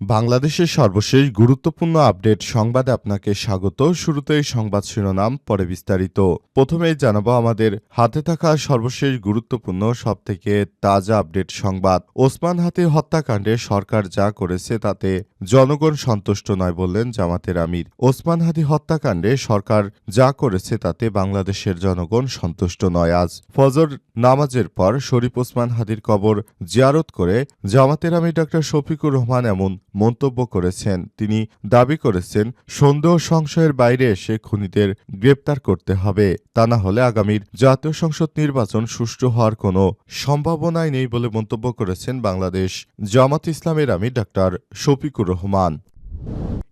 বাংলাদেশের সর্বশেষ গুরুত্বপূর্ণ আপডেট সংবাদে আপনাকে স্বাগত। শুরুতেই সংবাদ শিরোনাম, পরে বিস্তারিত। প্রথমেই জানাব আমাদের হাতে থাকা সর্বশেষ গুরুত্বপূর্ণ, সবথেকে তাজা আপডেট সংবাদ। ওসমান হাতি হত্যাকাণ্ডে সরকার যা করেছে তাতে জনগণ সন্তুষ্ট নয় বললেন জামাতের আমির। ওসমান হাদি হত্যাকাণ্ডে সরকার যা করেছে তাতে বাংলাদেশের জনগণ সন্তুষ্ট নয়। আজ ফজর নামাজের পর শরীফ ওসমান হাদির কবর জিয়ারত করে জামাতের আমির ডক্টর শফিকুর রহমান এমন মন্তব্য করেছেন। তিনি দাবি করেছেন, সন্দেহ সংশয়ের বাইরে এসে খুনিদের গ্রেপ্তার করতে হবে। তা না হলে আগামীর জাতীয় সংসদ নির্বাচন সুষ্ঠু হওয়ার কোনো সম্ভাবনাই নেই বলে মন্তব্য করেছেন বাংলাদেশ জামাত ইসলামের আমি ডাক্তার শফিকুর রহমান।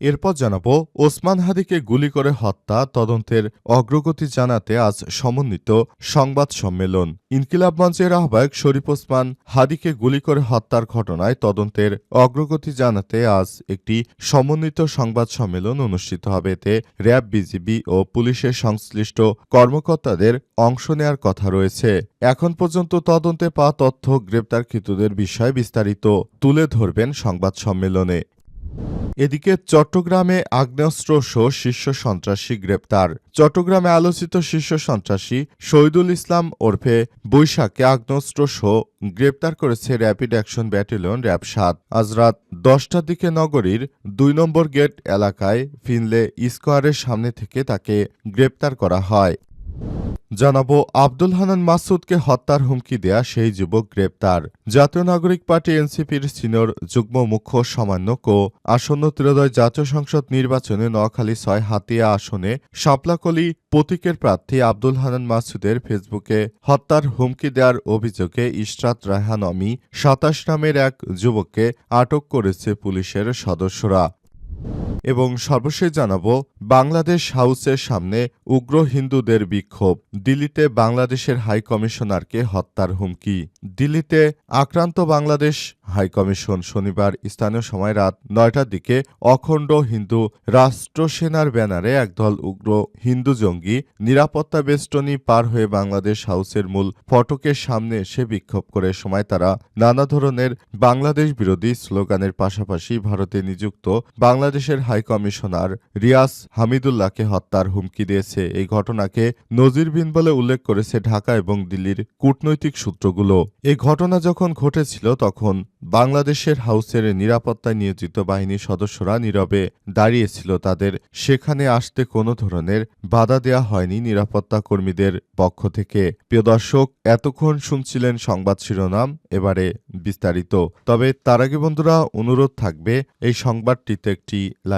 এরপর জানাব, ওসমান হাদিকে গুলি করে হত্যা, তদন্তের অগ্রগতি জানাতে আজ সমন্বিত সংবাদ সম্মেলন। ইনকিলাব মঞ্চের আহ্বায়ক শরীফ ওসমান হাদিকে গুলি করে হত্যার ঘটনায় তদন্তের অগ্রগতি জানাতে আজ একটি সমন্বিত সংবাদ সম্মেলন অনুষ্ঠিত হবে। এতে র্যাব, বিজিবি ও পুলিশের সংশ্লিষ্ট কর্মকর্তাদের অংশ নেয়ার কথা রয়েছে। এখন পর্যন্ত তদন্তে পাওয়া তথ্য গ্রেপ্তারকৃতদের বিষয়ে বিস্তারিত তুলে ধরবেন সংবাদ সম্মেলনে। এদিকে চট্টগ্রামে আগ্নেয়াস্ত্র সহ শীর্ষ সন্ত্রাসী গ্রেপ্তার। চট্টগ্রামে আলোচিত শীর্ষ সন্ত্রাসী শহীদুল ইসলাম ওরফে বৈশাখকে আগ্নেয়াস্ত্র সহ গ্রেপ্তার করেছে র্যাপিড অ্যাকশন ব্যাটালিয়ন র্যাব সাত। আজ রাত দশটার দিকে নগরীর দুই নম্বর গেট এলাকায় ফিনলে স্কোয়ারের সামনে থেকে তাকে গ্রেপ্তার করা হয়। জানাব, আব্দুল হানান মাসুদকে হত্যার হুমকি দেয়া সেই যুবক গ্রেপ্তার। জাতীয় নাগরিক পার্টি এনসিপির সিনিয়র যুগ্ম মুখ্য সমন্বয়ক ও আসন্ন ত্রয়োদয় জাতীয় সংসদ নির্বাচনে নোয়াখালী ছয় হাতিয়া আসনে শাপলাকলি প্রতীকের প্রার্থী আব্দুল হানান মাসুদের ফেসবুকে হত্যার হুমকি দেওয়ার অভিযোগে ইশরাত রায়হান অমি সাতাশ নামের এক যুবককে আটক করেছে পুলিশের সদস্যরা। এবং সর্বশেষ জানাব, বাংলাদেশ হাউসের সামনে উগ্র হিন্দুদের বিক্ষোভ। দিল্লিতে বাংলাদেশের হাই কমিশনারকে হত্যার হুমকি। দিল্লিতে আক্রান্ত বাংলাদেশ হাই কমিশন শনিবার স্থানীয় সময় রাত নয়টার দিকে অখণ্ড হিন্দু রাষ্ট্র সেনার ব্যানারে একদল উগ্র হিন্দু জঙ্গি নিরাপত্তা বেষ্টনী পার হয়ে বাংলাদেশ হাউসের মূল ফটকের সামনে এসে বিক্ষোভ করে। সময় তারা নানা ধরনের বাংলাদেশ বিরোধী স্লোগানের পাশাপাশি ভারতে নিযুক্ত বাংলাদেশের হাই কমিশনার রিয়াস হামিদুল্লাহকে হত্যার হুমকি দিয়েছে। এই ঘটনাকে নজিরবিন বলে উল্লেখ করেছে ঢাকা এবং দিল্লির কূটনৈতিক সূত্রগুলো। এই ঘটনা যখন ঘটেছিল, তখন বাংলাদেশের হাউসের নিরাপত্তায় নিয়োজিত বাহিনীর সদস্যরা নীরবে দাঁড়িয়েছিল। তাদের সেখানে আসতে কোনো ধরনের বাধা দেয়া হয়নি নিরাপত্তা কর্মীদের পক্ষ থেকে। প্রিয় দর্শক, এতক্ষণ শুনছিলেন সংবাদ শিরোনাম, এবারে বিস্তারিত। তবে তার আগে বন্ধুরা, অনুরোধ থাকবে, এই সংবাদটিতে একটি লাইক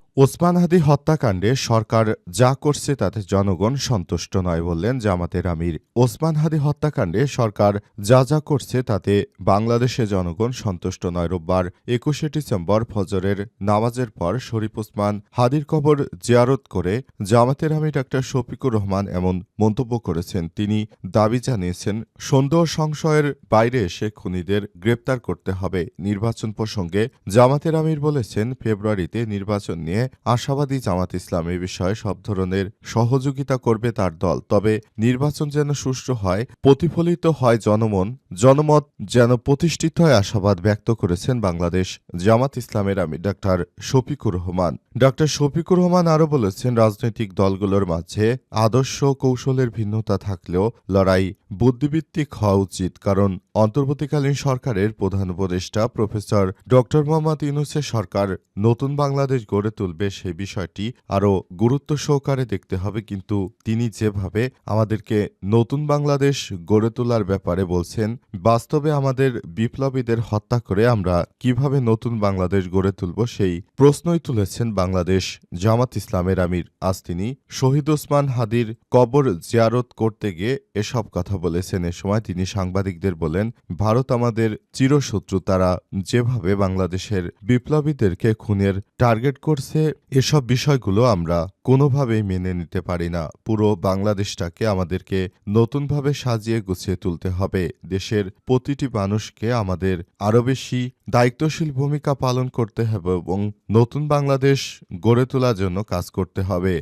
ওসমান হাদি হত্যাকাণ্ডে সরকার যা করছে তাতে জনগণ সন্তুষ্ট নয় বললেন জামাতের আমির। ওসমান হাদি হত্যাকাণ্ডে সরকার যা যা করছে তাতে বাংলাদেশে জনগণ সন্তুষ্ট নয়। রোববার একুশে ডিসেম্বর ফজরের নামাজের পর শরীফ ওসমান হাদির কবর জিয়ারত করে জামাতের আমির ডাক্তার শফিকুর রহমান এমন মন্তব্য করেছেন। তিনি দাবি জানিয়েছেন, সন্দেহ সংশয়ের বাইরে এসে খুনিদের গ্রেপ্তার করতে হবে। নির্বাচন প্রসঙ্গে জামাতের আমির বলেছেন, ফেব্রুয়ারিতে নির্বাচন নিয়ে আশাবাদী জামাত ইসলাম এ বিষয়ে সব ধরনের সহযোগিতা করবে তার দল। তবে নির্বাচন যেন সুষ্ঠু হয়, প্রতিফলিত হয় জনমন, জনমত যেন প্রতিষ্ঠিত হয় আশাবাদ ব্যক্ত করেছেন বাংলাদেশ জামাত ইসলামের আমি ডাক্তার শফিকুর রহমান। ডাক্তার শফিকুর রহমান আরও বলেছেন, রাজনৈতিক দলগুলোর মাঝে আদর্শ কৌশলের ভিন্নতা থাকলেও লড়াই বুদ্ধিভিত্তিক হওয়া উচিত, কারণ অন্তর্বর্তীকালীন সরকারের প্রধান উপদেষ্টা প্রফেসর ড মোহাম্মদ ইউনুসের সরকার নতুন বাংলাদেশ গড়ে তুলবে। তুলবে সেই বিষয়টি আরও গুরুত্ব সহকারে দেখতে হবে। কিন্তু তিনি যেভাবে আমাদেরকে নতুন বাংলাদেশ গড়ে তোলার ব্যাপারে বলছেন, বাস্তবে আমাদের বিপ্লবীদের হত্যা করে আমরা কীভাবে নতুন বাংলাদেশ গড়ে তুলব সেই প্রশ্নই তুলেছেন বাংলাদেশ জামাত ইসলামের আমির আজ তিনি শহীদ ওসমান হাদির কবর জিয়ারত করতে গিয়ে এসব কথা বলেছেন। এ সময় তিনি সাংবাদিকদের বলেন, ভারত আমাদের চিরশত্রু। তারা যেভাবে বাংলাদেশের বিপ্লবীদেরকে খুনের টার্গেট করছে এসব বিষয়গুলো আমরা কোনোভাবেই মেনে নিতে পারি না। পুরো বাংলাদেশটাকে আমাদেরকে নতুনভাবে সাজিয়ে গুছিয়ে তুলতে হবে। দেশের প্রতিটি মানুষকে আমাদের আরও বেশি দায়িত্বশীল ভূমিকা পালন করতে হবে এবং নতুন বাংলাদেশ গড়ে তোলার জন্য কাজ করতে হবে।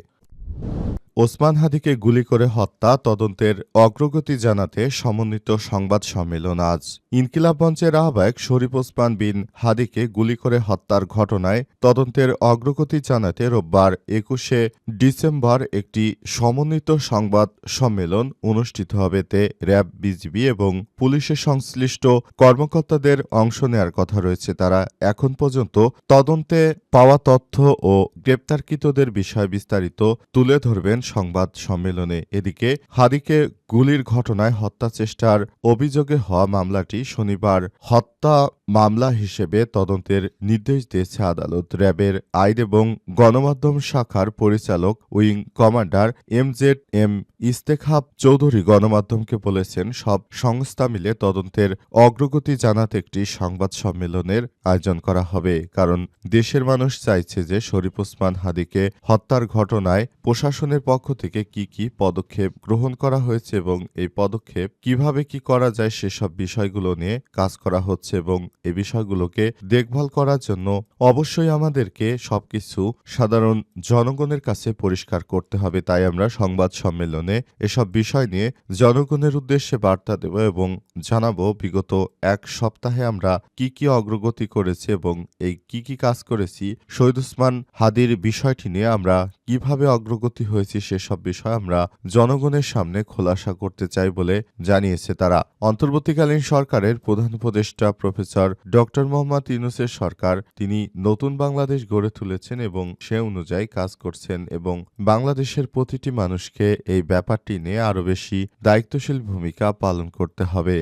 ওসমান হাদিকে গুলি করে হত্যা, তদন্তের অগ্রগতি জানাতে সমন্বিত সংবাদ সম্মেলন আজ। ইনকিলাব মঞ্চের আহ্বায়ক শরীফ ওসমান বিন হাদিকে গুলি করে হত্যার ঘটনায় তদন্তের অগ্রগতি জানাতে রোববার একুশে ডিসেম্বর একটি সমন্বিত সংবাদ সম্মেলন অনুষ্ঠিত হবে। তে র্যাব, বিজিবি এবং পুলিশের সংশ্লিষ্ট কর্মকর্তাদের অংশ নেয়ার কথা রয়েছে। তারা এখন পর্যন্ত তদন্তে পাওয়া তথ্য ও গ্রেপ্তারকৃতদের বিষয় বিস্তারিত তুলে ধরবেন সংবাদ সম্মেলনে এদিকে হাদিকে গুলির ঘটনায় হত্যা চেষ্টার অভিযোগে হওয়া মামলাটি শনিবার হত্যা মামলা হিসেবে তদন্তের নির্দেশ দিয়েছে আদালত। র্যাবের আইন এবং গণমাধ্যম শাখার পরিচালক wing commander M Z M Istekhab Chowdhury গণমাধ্যমকে বলেছেন, সব সংস্থা মিলে তদন্তের অগ্রগতি জানাতে একটি সংবাদ সম্মেলনের আয়োজন করা হবে। কারণ দেশের মানুষ চাইছে যে শরীফ ওসমান হাদিকে হত্যার ঘটনায় প্রশাসনের পক্ষ থেকে কি কি পদক্ষেপ গ্রহণ করা হয়েছে এবং এই পদক্ষেপ কীভাবে কি করা যায় সেসব বিষয়গুলো নিয়ে কাজ করা হচ্ছে এবং এই বিষয়গুলোকে দেখভাল করার জন্য অবশ্যই আমাদেরকে সবকিছু সাধারণ জনগণের কাছে পরিষ্কার করতে হবে। তাই আমরা সংবাদ সম্মেলনে এসব বিষয় নিয়ে জনগণের উদ্দেশ্যে বার্তা দেব এবং জানাব, বিগত এক সপ্তাহে আমরা কি কি অগ্রগতি করেছি এবং এই কি কি কাজ করেছি। শহীদ উসমান হাদির বিষয়টি নিয়ে আমরা কীভাবে অগ্রগতি হয়েছি সেসব বিষয় আমরা জনগণের সামনে খোলাসা করতে চাই বলে জানিয়েছে তারা। অন্তর্বর্তীকালীন সরকারের প্রধান উপদেষ্টা প্রফেসর ডক্টর মোহাম্মদ ইউনুসের সরকার তিনি নতুন বাংলাদেশ গড়ে তুলেছেন এবং সে অনুযায়ী কাজ করছেন এবং বাংলাদেশের প্রতিটি মানুষকে এই ব্যাপারটি নিয়ে আরও বেশি দায়িত্বশীল ভূমিকা পালন করতে হবে।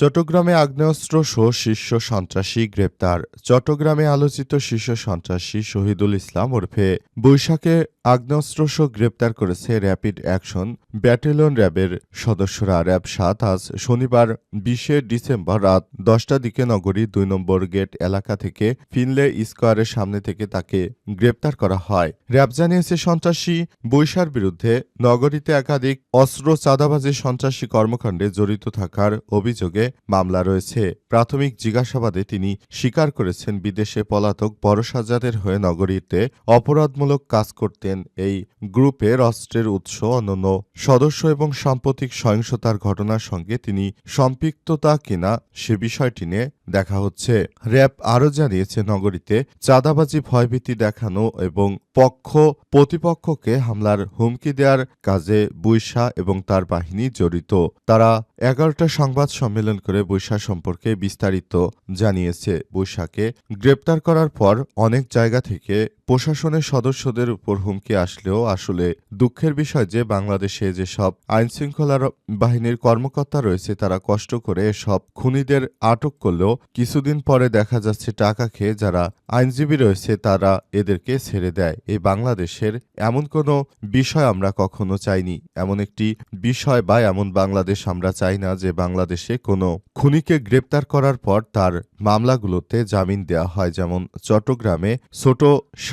চট্টগ্রামে আগ্নেয়াস্ত্র সহ শীর্ষ সন্ত্রাসী গ্রেপ্তার। চট্টগ্রামে আলোচিত শীর্ষ সন্ত্রাসী শহীদুল ইসলাম ওরফে বৈশাখে আগ্নেয়াস্ত্র সহ গ্রেপ্তার করেছে র্যাপিড অ্যাকশন ব্যাটালিয়ন র্যাবের সদস্যরা। র্যাব সাত আজ শনিবার বিশে ডিসেম্বর রাত দশটার দিকে নগরী দুই নম্বর গেট এলাকা থেকে ফিনলে স্কোয়ারের সামনে থেকে তাকে গ্রেপ্তার করা হয়। র্যাব জানিয়েছে, সন্ত্রাসী বৈশার বিরুদ্ধে নগরীতে একাধিক অস্ত্র, চাঁদাবাজি, সন্ত্রাসী কর্মকাণ্ডে জড়িত থাকার অভিযোগে মামলা রয়েছে। প্রাথমিক জিজ্ঞাসাবাদে তিনি স্বীকার করেছেন বিদেশে পলাতক বড় সাজাদের হয়ে নগরীতে অপরাধমূলক কাজ করতেন এই গ্রুপের অস্ত্রের উৎস, অন্যান্য সদস্য এবং সাম্প্রতিক সহিংসতার ঘটনার সঙ্গে তিনি সম্পৃক্ততা কিনা সে বিষয়টি নিয়ে দেখা হচ্ছে। র্যাব আরও জানিয়েছে, নগরীতে চাঁদাবাজি, ভয়ভীতি দেখানো এবং পক্ষ, প্রতিপক্ষকে হামলার হুমকি দেওয়ার কাজে বৈশা এবং তার বাহিনী জড়িত। তারা এগারোটা সংবাদ সম্মেলন করে বৈশা সম্পর্কে বিস্তারিত জানিয়েছে। বৈশাকে গ্রেপ্তার করার পর অনেক জায়গা থেকে প্রশাসনের সদস্যদের উপর হুমকি আসলেও আসলে দুঃখের বিষয় যে বাংলাদেশে যেসব আইনশৃঙ্খলার বাহিনীর কর্মকর্তা রয়েছে, তারা কষ্ট করে সব খুনিদের আটক করলেও কিছুদিন পরে দেখা যাচ্ছে টাকা খেয়ে যারা আইনজীবী রয়েছে, তারা এদেরকে ছেড়ে দেয়। এই বাংলাদেশের এমন কোনো বিষয় আমরা কখনো চাইনি। এমন একটি বিষয় বা এমন বাংলাদেশ আমরা চাই না যে বাংলাদেশে কোনো খুনিকে গ্রেপ্তার করার পর তার মামলাগুলোতে জামিন দেওয়া হয়। যেমন চট্টগ্রামে ছোট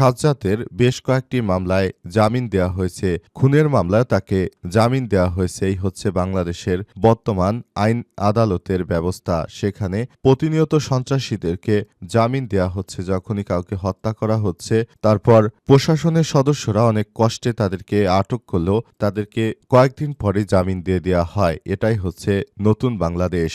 সাজ্জাতের বেশ কয়েকটি মামলায় জামিন দেয়া হয়েছে। খুনের মামলায় তাকে জামিন দেওয়া হয়েছে। এই হচ্ছে বাংলাদেশের বর্তমান আইন আদালতের ব্যবস্থা। সেখানে প্রতিনিয়ত সন্ত্রাসীদেরকে জামিন দেওয়া হচ্ছে। যখনই কাউকে হত্যা করা হচ্ছে, তারপর প্রশাসনের সদস্যরা অনেক কষ্টে তাদেরকে আটক করলেও তাদেরকে কয়েকদিন পরে জামিন দিয়ে দেওয়া হয়। এটাই হচ্ছে নতুন বাংলাদেশ।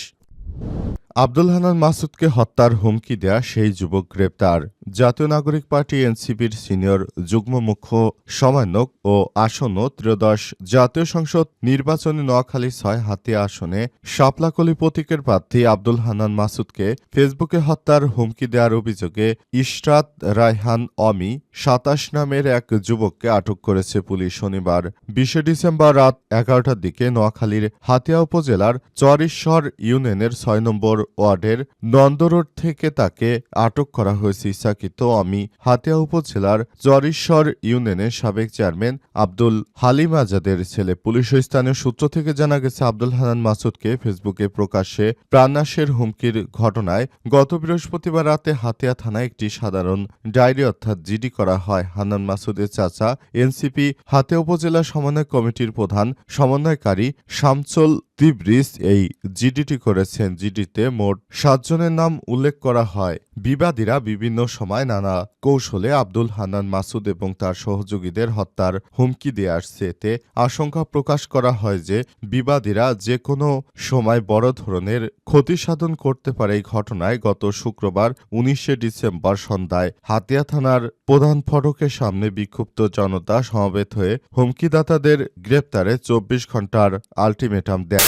আব্দুল হানান মাসুদকে হত্যার হুমকি দেয়া সেই যুবক গ্রেপ্তার। জাতীয় নাগরিক পার্টি এনসিপির সিনিয়র যুগ্ম মুখ্য সমন্বয়ক ও আসন্ন ত্রয়োদশ জাতীয় সংসদ নির্বাচনে নোয়াখালী ছয় হাতিয়া আসনে শাপলাকলি প্রতীকের প্রার্থী আব্দুল হান্নান মাসুদকে ফেসবুকে হত্যার হুমকি দেওয়ার অভিযোগে ইশরাত রায়হান অমি সাতাশ নামের এক যুবককে আটক করেছে পুলিশ শনিবার বিশে ডিসেম্বর রাত এগারোটার দিকে নোয়াখালীর হাতিয়া উপজেলার চরেশ্বর ইউনিয়নের ছয় নম্বর ওয়ার্ডের নন্দরোড থেকে তাকে আটক করা হয়েছে। ইসাকিত অমি হাতিয়া উপজেলার চরেশ্বর ইউনিয়নের সাবেক চেয়ারম্যান আব্দুল হালিম আজাদের ছেলে পুলিশ স্থানীয় সূত্র থেকে জানা গেছে, আব্দুল হানান মাসুদকে ফেসবুকে প্রকাশ্যে প্রাণনাশের হুমকির ঘটনায় গত বৃহস্পতিবার রাতে হাতিয়া থানায় একটি সাধারণ ডায়েরি অর্থাৎ জিডি করা হয়। হানান মাসুদের চাচা এনসিপি হাতিয়া উপজেলা সমন্বয় কমিটির প্রধান সমন্বয়কারী শামচুল তিব্রিস এই জিডিটি করেছেন। জিডিতে মোট সাতজনের নাম উল্লেখ করা হয়। বিবাদীরা বিভিন্ন সময় নানা কৌশলে আব্দুল হান্নান মাসুদ এবং তার সহযোগীদের হত্যার হুমকি দিয়ে আসছে। এতে আশঙ্কা প্রকাশ করা হয় যে বিবাদীরা যে কোনো সময় বড় ধরনের ক্ষতি সাধন করতে পারে এই ঘটনায় গত শুক্রবার উনিশে ডিসেম্বর সন্ধ্যায় হাতিয়া থানার প্রধান ফটকের সামনে বিক্ষুব্ধ জনতা সমবেত হয়ে হুমকিদাতাদের গ্রেপ্তারে চব্বিশ ঘণ্টার আলটিমেটাম দেয়